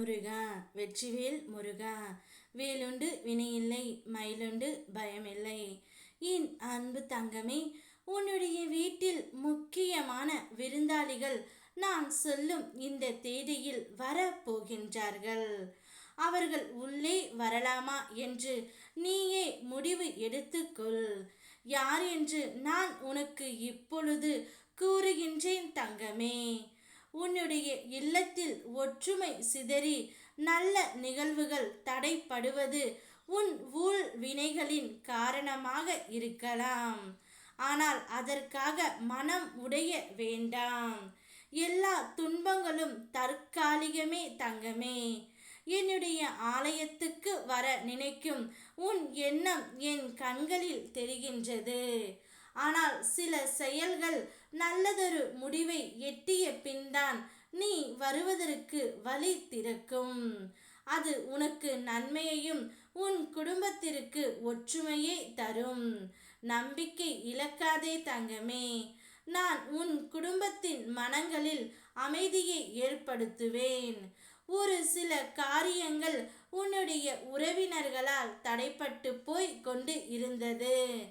முருகா வெற்றிவேல் முருகா. வேலுண்டு வினையில்லை மயிலுண்டு பயமில்லை. என் அன்பு தங்கமே உன்னுடைய வீட்டில் முக்கியமான விருந்தாளிகள் நான் சொல்லும் இந்த தேதியில் வரப்போகின்றார்கள். அவர்கள் உள்ளே வரலாமா என்று நீயே முடிவு எடுத்துக்கொள். யார் என்று நான் உனக்கு இப்பொழுது கூறுகின்றேன் தங்கமே. உன்னுடைய இல்லத்தில் ஒற்றுமை சிதறி நல்ல நிகழ்வுகள் தடைப்படுவது உன் ஊழ் வினைகளின் காரணமாக இருக்கலாம். ஆனால் அதற்காக மனம் உடைய வேண்டாம். எல்லா துன்பங்களும் தற்காலிகமே தங்கமே. என்னுடைய ஆலயத்துக்கு வர நினைக்கும் உன் எண்ணம் என் கண்களில் தெரிகின்றது. ஆனால் சில செயல்கள் நல்லதொரு முடிவை எட்டிய பின்தான் நீ வருவதற்கு வழி திறக்கும். அது உனக்கு நன்மையையும் உன் குடும்பத்திற்கு ஒற்றுமையை தரும். நம்பிக்கை இழக்காதே தங்கமே. நான் உன் குடும்பத்தின் மனங்களில் அமைதியை ஏற்படுத்துவேன். ஒரு சில காரியங்கள் உன்னுடைய உறவினர்களால் தடைப்பட்டு போய் கொண்டு இருந்தது.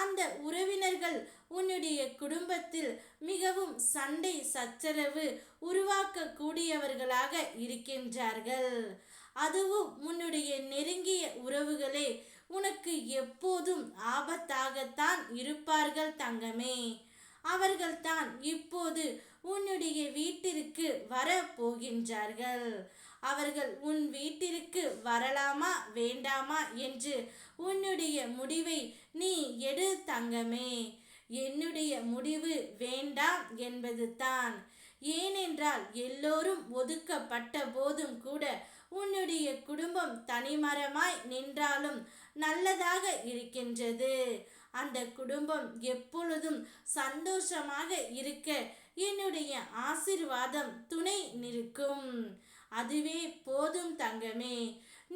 அந்த உறவினர்கள் உன்னுடைய குடும்பத்தில் மிகவும் சண்டை சச்சரவு உருவாக்கக்கூடியவர்களாக இருக்கின்றார்கள். அதுவும் உன்னுடைய நெருங்கிய உறவுகளே உனக்கு எப்போதும் ஆபத்தாகத்தான் இருப்பார்கள் தங்கமே. அவர்கள்தான் இப்போது உன்னுடைய வீட்டிற்கு வர போகின்றார்கள் அவர்கள் உன் வீட்டிற்கு வரலாமா? வேண்டாமா? என்று உன்னுடைய முடிவை நீ எடு தங்கமே. என்னுடைய முடிவு வேண்டாம் என்பது தான். ஏனென்றால் எல்லோரும் ஒதுக்கப்பட்ட போதும் கூட உன்னுடைய குடும்பம் தனிமரமாய் நின்றாலும் நல்லதாக இருக்கின்றது. அந்த குடும்பம் எப்பொழுதும் சந்தோஷமாக இருக்க என்னுடைய ஆசிர்வாதம் துணை நிற்கும். அதுவே போதும் தங்கமே.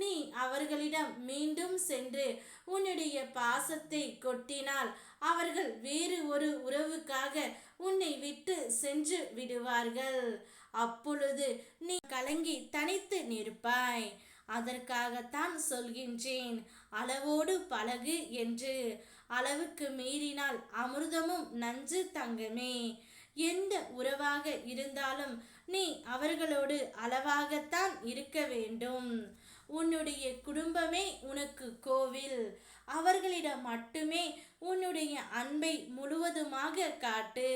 நீ அவர்களிடம் மீண்டும் சென்று உன்னுடைய பாசத்தை கொட்டினால் அவர்கள் வேறு ஒரு உறவுக்காக உன்னை விட்டு சென்று விடுவார்கள். அப்பொழுது நீ கலங்கி தனித்து நிற்பாய். அதற்காகத்தான் சொல்கின்றேன் அளவோடு பழகு என்று. அளவுக்கு மீறினால் அமிர்தமும் நஞ்சு தங்கமே. எந்த உறவாக இருந்தாலும் நீ அவர்களோடு அளவாகத்தான் இருக்க வேண்டும். உன்னுடைய குடும்பமே உனக்கு கோவில். அவர்களிடம் மட்டுமே உன்னுடைய அன்பை முழுவதுமாக காட்டு.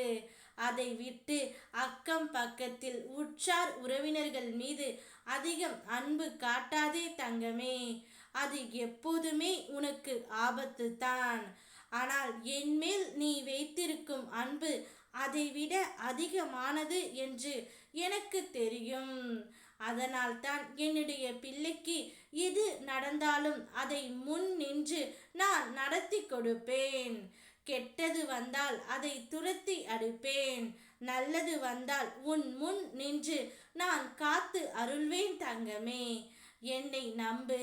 அதை விட்டு அக்கம் பக்கத்தில் உற்றார் உறவினர்கள் மீது அதிகம் அன்பு காட்டாதே தங்கமே. அது எப்போதுமே உனக்கு ஆபத்து தான் ஆனால் என்மேல் நீ வைத்திருக்கும் அன்பு அதைவிட அதிகமானது என்று எனக்கு தெரியும். அதனால் தான் என்னுடைய பிள்ளைக்கு எது நடந்தாலும் அதை முன் நின்று நான் நடத்தி கொடுப்பேன். கெட்டது வந்தால் அதை துரத்தி அடிப்பேன். நல்லது வந்தால் உன் முன் நின்று நான் காத்து அருள்வேன் தங்கமே. என்னை நம்பு.